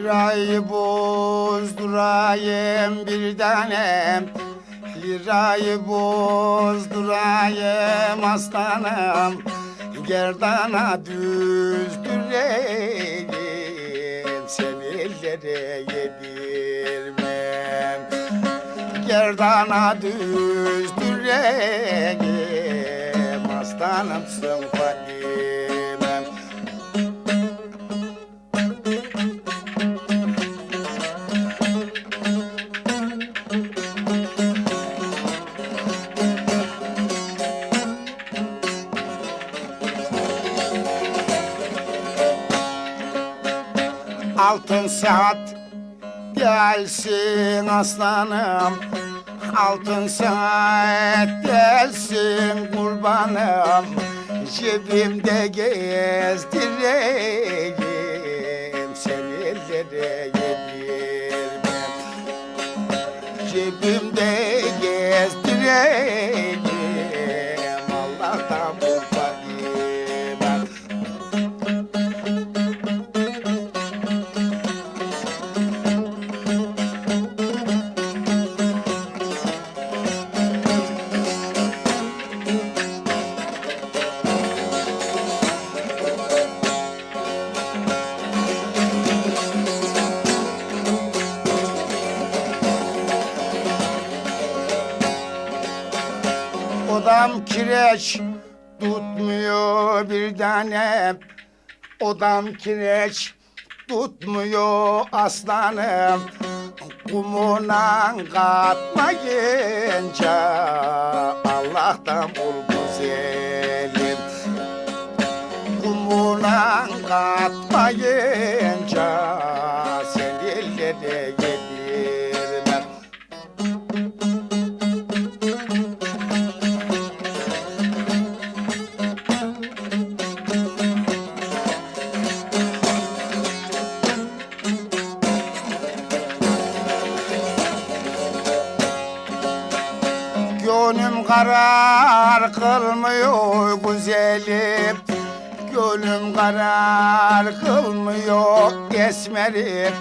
Lirayı bozdurayım bir tanem Lirayı bozdurayım aslanım. Gerdana düzdüreyim Seni ellere yedirmem. Gerdana düzdüreyim Aslanımsın Fadimem Altın saat gelsin aslanım. Altın saat gelsin kurbanım. Cebimde gezdireyim Seni ellere Cebimde gezdireyim Odam kireç tutmuyor bir tane. Odam kireç tutmuyor aslanım. Kumuna katmayınca Allah'tan bul güzelim. Kumuna katmayınca Seni ellere yedirmem Gönlüm karar kılmıyor güzelim. Gönlüm karar kılmıyor esmerim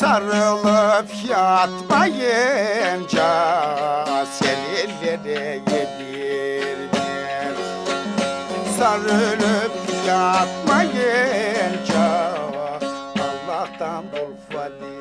Sarılıp yatmayınca Seninlere bir Sarılıp yatmayınca Allah'tan bul fadil.